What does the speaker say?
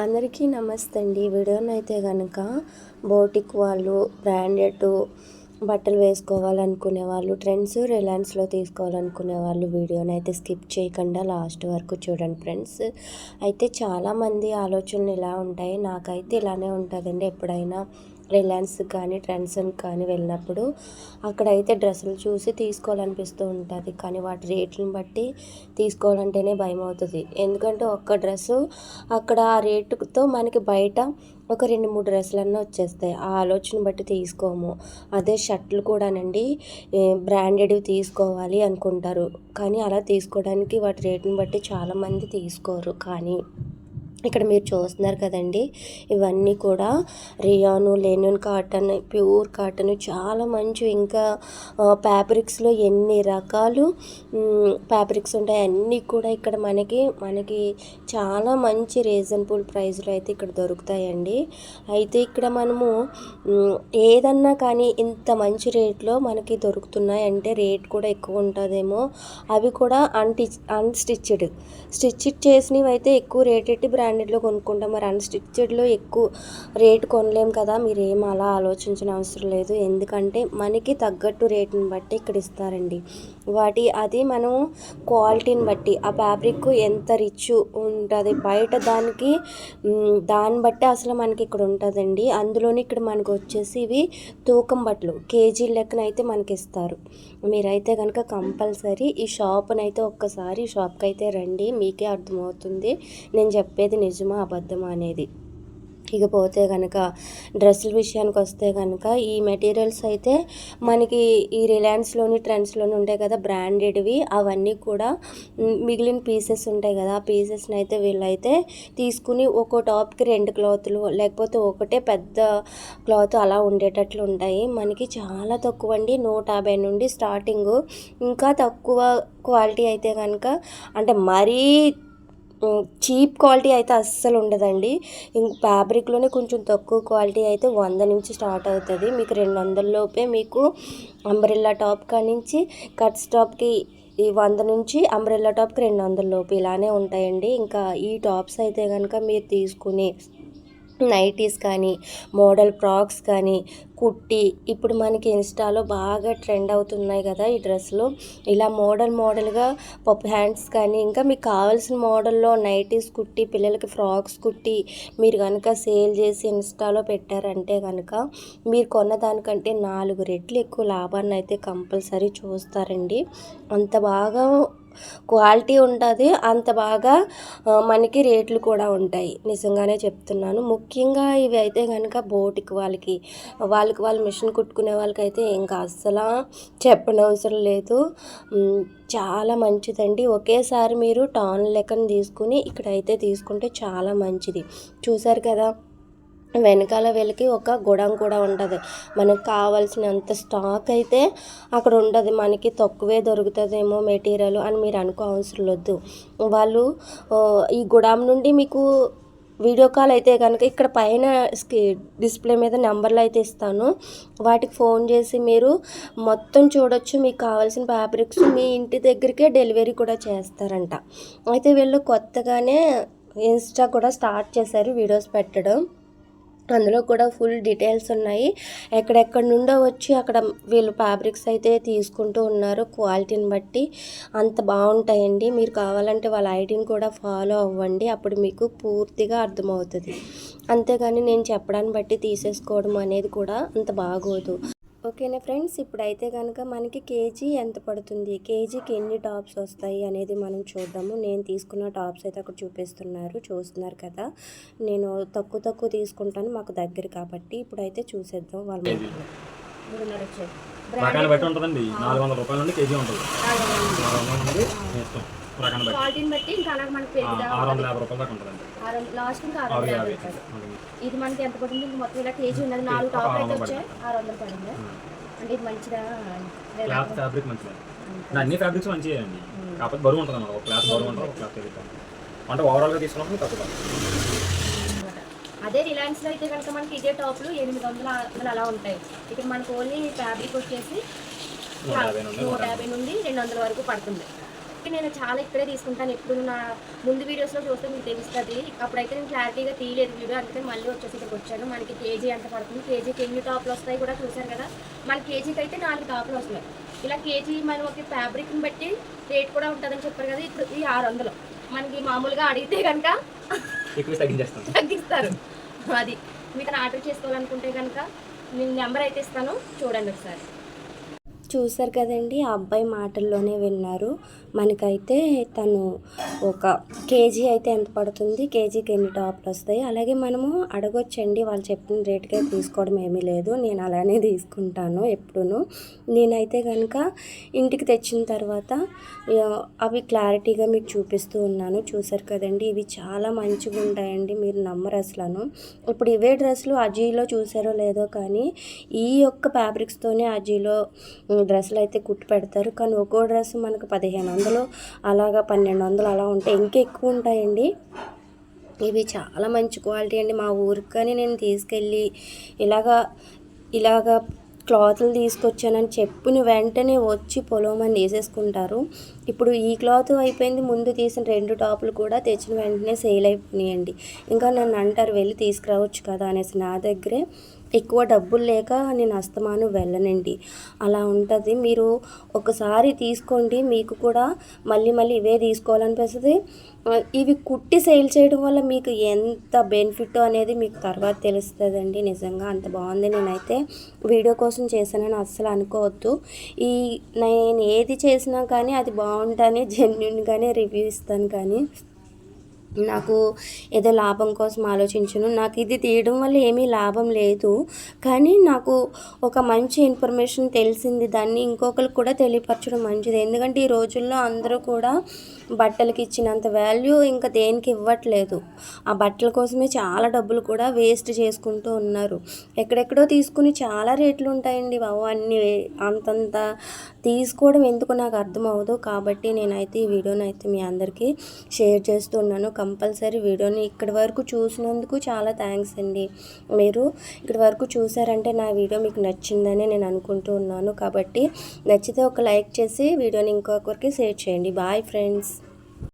అందరికీ నమస్తే అండి వీడియోని అయితే కనుక బోటిక్ వాళ్ళు బ్రాండెడ్ బట్టలు వేసుకోవాలనుకునే వాళ్ళు ట్రెండ్స్ రిలయన్స్లో తీసుకోవాలనుకునే వాళ్ళు వీడియోని అయితే స్కిప్ చేయకుండా లాస్ట్ వరకు చూడండి ఫ్రెండ్స్. అయితే చాలామంది ఆలోచనలు ఇలా ఉంటాయి. నాకైతే ఇలానే ఉంటుందండి. ఎప్పుడైనా రిలయన్స్ కానీ ట్రెండ్స్ కానీ వెళ్ళినప్పుడు అక్కడైతే డ్రెస్సులు చూసి తీసుకోవాలనిపిస్తూ ఉంటుంది. కానీ వాటి రేట్లను బట్టి తీసుకోవాలంటేనే భయం అవుతుంది ఎందుకంటే ఒక్క డ్రెస్సు అక్కడ ఆ రేటుతో మనకి బయట ఒక రెండు మూడు డ్రెస్సులన్నీ వచ్చేస్తాయి. ఆ ఆలోచన బట్టి తీసుకోము. అదే షర్ట్లు కూడానండి బ్రాండెడ్వి తీసుకోవాలి అనుకుంటారు. కానీ అలా తీసుకోవడానికి వాటి రేటుని బట్టి చాలామంది తీసుకోరు. కానీ ఇక్కడ మీరు చూస్తున్నారు కదండి. ఇవన్నీ కూడా rayon linen cotton pure cotton చాలా మంచి ఇంకా ఫ్యాబ్రిక్స్లో ఎన్ని రకాలు ఫ్యాబ్రిక్స్ ఉంటాయి అన్నీ కూడా ఇక్కడ మనకి మనకి చాలా మంచి రీజనబుల్ ప్రైస్లో అయితే ఇక్కడ దొరుకుతాయండి. అయితే ఇక్కడ మనము ఏదన్నా కానీ ఇంత మంచి రేట్లో మనకి దొరుకుతున్నాయి అంటే రేట్ కూడా ఎక్కువ ఉంటుందేమో. అవి కూడా అన్టి అన్స్టిచ్డ్ స్టిచ్ చేసినవి అయితే ఎక్కువ రేట్ ఎట్టి బ్రాండ్ బ్రాండెడ్లో కొనుక్కుంటాం. మరి అన్స్టిచ్డ్లో ఎక్కువ రేట్ కొనలేం కదా మీరు ఏం అలా ఆలోచించిన అవసరం లేదు. ఎందుకంటే మనకి తగ్గట్టు రేటుని బట్టి ఇక్కడ ఇస్తారండి. వాటి అది మనం క్వాలిటీని బట్టి ఆ ఫ్యాబ్రిక్ ఎంత రిచ్ ఉంటుంది బయట దానికి దాన్ని బట్టి అసలు మనకి ఇక్కడ ఉంటుందండి. అందులోనే ఇక్కడ మనకు వచ్చేసి ఇవి తూకం బట్టలు కేజీ లెక్కన అయితే మనకి ఇస్తారు. మీరైతే కనుక కంపల్సరీ ఈ షాప్నైతే ఒక్కసారి షాప్కి అయితే రండి మీకే అర్థమవుతుంది. నేను చెప్పేది నిజమా అబద్ధమా అనేది. ఇకపోతే కనుక డ్రెస్సుల విషయానికి వస్తే కనుక ఈ మెటీరియల్స్ అయితే మనకి ఈ రిలయన్స్లోని ట్రెండ్స్లోని ఉంటాయి కదా బ్రాండెడ్వి. అవన్నీ కూడా మిగిలిన పీసెస్ ఉంటాయి కదా ఆ పీసెస్ని అయితే వీళ్ళైతే తీసుకుని ఒక్కో టాప్కి రెండు క్లాత్లు లేకపోతే ఒకటే పెద్ద క్లాత్ అలా ఉండేటట్లు ఉంటాయి. మనకి చాలా తక్కువ అండి నూట యాభై నుండి స్టార్టింగ్. ఇంకా తక్కువ క్వాలిటీ అయితే కనుక అంటే మరీ చీప్ క్వాలిటీ అయితే అస్సలు ఉండదండి. ఇంక ఫ్యాబ్రిక్లోనే కొంచెం తక్కువ క్వాలిటీ అయితే వంద నుంచి స్టార్ట్ అవుతుంది. మీకు రెండు వందల లోపే మీకు అంబ్రెల్లా టాప్ కానించి కట్స్ టాప్కి ఈ వంద నుంచి అంబ్రెల్లా టాప్కి రెండు వందల లోపు ఇలానే ఉంటాయండి. ఇంకా ఈ టాప్స్ అయితే కనుక మీరు తీసుకుని నైటీస్ కానీ మోడల్ ఫ్రాక్స్ కానీ కుట్టి ఇప్పుడు మనకి ఇన్స్టాలో బాగా ట్రెండ్ అవుతున్నాయి కదా ఈ డ్రెస్సులు. ఇలా మోడల్ మోడల్గా పప్పు హ్యాండ్స్ కానీ ఇంకా మీకు కావాల్సిన మోడల్లో నైటీస్ కుట్టి పిల్లలకి ఫ్రాక్స్ కుట్టి మీరు కనుక సేల్ చేసి ఇన్స్టాలో పెట్టారంటే కనుక మీరు కొన్న దానికంటే నాలుగు రెట్లు ఎక్కువ లాభాన్ని అయితే కంపల్సరీ చూస్తారండి. అంత బాగా క్వాలిటీ ఉంటుంది అంత బాగా మనకి రేట్లు కూడా ఉంటాయి. నిజంగానే చెప్తున్నాను. ముఖ్యంగా ఇవి అయితే కనుక బోటికి వాళ్ళకి వాళ్ళకి వాళ్ళు మిషన్ కుట్టుకునే వాళ్ళకైతే ఇంకా అస్సలు చెప్పనవసరం లేదు. చాలా మంచిదండి. ఒకేసారి మీరు టాన్ లెక్కన తీసుకుని ఇక్కడైతే తీసుకుంటే చాలా మంచిది. చూసారు కదా? వెనకాల వీళ్ళకి ఒక గుడం కూడా ఉంటుంది. మనకు కావాల్సినంత స్టాక్ అయితే అక్కడ ఉండదు మనకి తక్కువే దొరుకుతుందేమో మెటీరియల్ అని మీరు అనుకో అవసరం వద్దు వాళ్ళు ఈ గుడాం నుండి మీకు వీడియో కాల్ అయితే కనుక ఇక్కడ పైన డిస్ప్లే మీద నెంబర్లు అయితే ఇస్తాను. వాటికి ఫోన్ చేసి మీరు మొత్తం చూడొచ్చు. మీకు కావాల్సిన ఫ్యాబ్రిక్స్ మీ ఇంటి దగ్గరికే డెలివరీ కూడా చేస్తారంట. అయితే వీళ్ళు కొత్తగానే ఇన్స్టా కూడా స్టార్ట్ చేశారు వీడియోస్ పెట్టడం. అందులో కూడా ఫుల్ డీటెయిల్స్ ఉన్నాయి. ఎక్కడెక్కడ నుండో వచ్చి అక్కడ వీళ్ళు ఫ్యాబ్రిక్స్ అయితే తీసుకుంటూ ఉన్నారు. క్వాలిటీని బట్టి అంత బాగుంటాయండి. మీరు కావాలంటే వాళ్ళ ఐడిని కూడా ఫాలో అవ్వండి. అప్పుడు మీకు పూర్తిగా అర్థమవుతుంది. అంతేగాని నేను చెప్పడాన్ని బట్టి తీసేసుకోవడం అనేది కూడా అంత బాగోదు. ఓకేనా ఫ్రెండ్స్? ఇప్పుడైతే కనుక మనకి కేజీ ఎంత పడుతుంది? కేజీకి ఎన్ని టాప్స్ వస్తాయి అనేది మనం చూద్దాము. నేను తీసుకున్న టాప్స్ అయితే అక్కడ చూపిస్తున్నారు. చూస్తున్నారు కదా? నేను తక్కువ తక్కువ తీసుకుంటాను మాకు దగ్గర కాబట్టి ఇప్పుడైతే చూసేద్దాం వాళ్ళు రకాన్ని బట్టి ఉంటుందండి. నాలుగు వందల రూపాయల నుండి కేజీ ఉంటుంది. బట్టి. క్వాలిటీని బట్టి ఇంకా అలాగే మనకి లాస్ట్ ఇంకా ఆరు ఆరు వందల యాభై యాభై రూపాయలు. ఇది మనకి ఎంత పడింది? ఇంక మొత్తం ఇలా కేజీ ఉన్నది. నాలుగు టాప్ అయితే వచ్చాయి. ఆరు వందలు పడింది. అంటే ఇది మంచిదా? ఫ్యాబ్రిక్ మంచిది. అన్ని ఫ్యాబ్రిక్స్ మంచిగా అండి. కాకపోతే బరువు ఉంటుంది అన్నమాట. ఒక క్లాత్ బరువు ఉంటుంది ఒక క్లాత్ అంటే ఓవరాల్గా తీసుకున్నప్పుడు తక్కువ అదే రిలయన్స్లో అయితే కనుక మనకి ఇదే టాప్లు ఎనిమిది వందల వందలు అలా ఉంటాయి. ఇక్కడ మనకు ఓన్లీ ఫ్యాబ్రిక్ వచ్చేసి నూట యాభై నుండి రెండు వందల వరకు పడుతుంది. అందుకే నేను చాలా ఇక్కడే తీసుకుంటాను. ఎప్పుడు నా ముందు వీడియోస్లో చూస్తే మీకు తెలుస్తుంది. అప్పుడైతే నేను క్లారిటీగా తీయలేదు వీడియో. అందుకని మళ్ళీ వచ్చేసి ఇక్కడికి వచ్చాను. మనకి కేజీ ఎంత పడుతుంది? కేజీకి ఎన్ని టాప్లు వస్తాయి కూడా చూశారు కదా? మన కేజీకి అయితే నాలుగు టాప్లు వస్తున్నాయి. ఇలా కేజీ మనం ఒక ఫ్యాబ్రిక్ని బట్టి రేట్ కూడా ఉంటుందని చెప్పారు కదా. ఇప్పుడు ఈ ఆరు వందలు. మనకి మామూలుగా అడిగితే కనుక తగ్గిస్తారు. అది. మీకు ఆర్డర్ చేసుకోవాలనుకుంటే కనుక నేను నెంబర్ అయితే ఇస్తాను. చూడండి ఒకసారి. చూసారు కదండి ఆ అబ్బాయి మాటల్లోనే విన్నారు. మనకైతే తను ఒక కేజీ అయితే ఎంత పడుతుంది కేజీకి ఎన్ని టాప్లు వస్తాయి అలాగే మనము అడగొచ్చండి వాళ్ళు చెప్పిన రేటుకే తీసుకోవడం ఏమీ లేదు నేను అలానే తీసుకుంటాను ఎప్పుడూ నేనైతే కనుక ఇంటికి తెచ్చిన తర్వాత అవి క్లారిటీగా మీకు చూపిస్తూ ఉన్నాను. చూసారు కదండి ఇవి చాలా మంచిగా ఉంటాయండి మీరు నమ్మరు అసలు ఇప్పుడు ఇవే డ్రెస్సులు అజీలో చూసారో లేదో కానీ ఈ యొక్క ఫ్యాబ్రిక్స్తోనే అజీలో డ్రెస్సులు అయితే కుట్టి పెడతారు. కానీ ఒక్కో డ్రెస్ మనకు పదిహేను వందలు అలాగా పన్నెండు వందలు అలా ఉంటాయి ఇంకా ఎక్కువ ఉంటాయండి. ఇవి చాలా మంచి క్వాలిటీ అండి. మా ఊరికి కానీ నేను తీసుకెళ్ళి ఇలాగా ఇలాగా క్లాతులు తీసుకొచ్చానని చెప్పిన వెంటనే వచ్చి పొలం అని వేసేసుకుంటారు ఇప్పుడు ఈ క్లాత్ అయిపోయింది. ముందు తీసిన రెండు టాపులు కూడా తెచ్చిన వెంటనే సేల్ అయిపోయినాయండి. ఇంకా నన్ను అంటారు వెళ్ళి తీసుకురావచ్చు కదా అనేసి. నా దగ్గరే ఎక్కువ డబ్బులు లేక నేను అస్తమాను వెళ్ళనండి. అలా ఉంటుంది. మీరు ఒకసారి తీసుకోండి. మీకు కూడా మళ్ళీ మళ్ళీ ఇవే తీసుకోవాలనిపిస్తుంది. ఇవి కుట్టి సేల్ చేయడం వల్ల మీకు ఎంత బెనిఫిట్ అనేది మీకు తర్వాత తెలుస్తుందండి. నిజంగా అంత బాగుంది. నేనైతే వీడియో కోసం చేశానని అస్సలు అనుకోవద్దు. ఈ నేను ఏది చేసినా కానీ అది బాగుంటానే జెన్యున్గానే రివ్యూ ఇస్తాను కానీ నాకు ఏదో లాభం కోసం ఆలోచించను. నాకు ఇది తీయడం వల్ల ఏమీ లాభం లేదు. కానీ నాకు ఒక మంచి ఇన్ఫర్మేషన్ తెలిసింది. దాన్ని ఇంకొకరికి కూడా తెలియపరచడం మంచిది. ఎందుకంటే ఈ రోజుల్లో అందరూ కూడా బట్టలకి ఇచ్చినంత వాల్యూ ఇంకా దేనికి ఇవ్వట్లేదు. ఆ బట్టల కోసమే చాలా డబ్బులు కూడా వేస్ట్ చేసుకుంటూ ఉన్నారు. ఎక్కడెక్కడో తీసుకుని చాలా రేట్లు ఉంటాయండి. బాబు అన్ని అంతంత తీసుకోవడం ఎందుకు నాకు అర్థం అవ్వదు. కాబట్టి నేనైతే ఈ వీడియోని అయితే మీ అందరికీ షేర్ చేస్తున్నాను కంపల్సరీ వీడియోని ఇక్కడి వరకు చూసినందుకు చాలా థ్యాంక్స్ అండి. మీరు ఇక్కడి వరకు చూసారంటే నా వీడియో మీకు నచ్చిందని నేను అనుకుంటూ ఉన్నాను. కాబట్టి నచ్చితే ఒక లైక్ చేసి వీడియోని ఇంకొకరికి షేర్ చేయండి. Bye friends.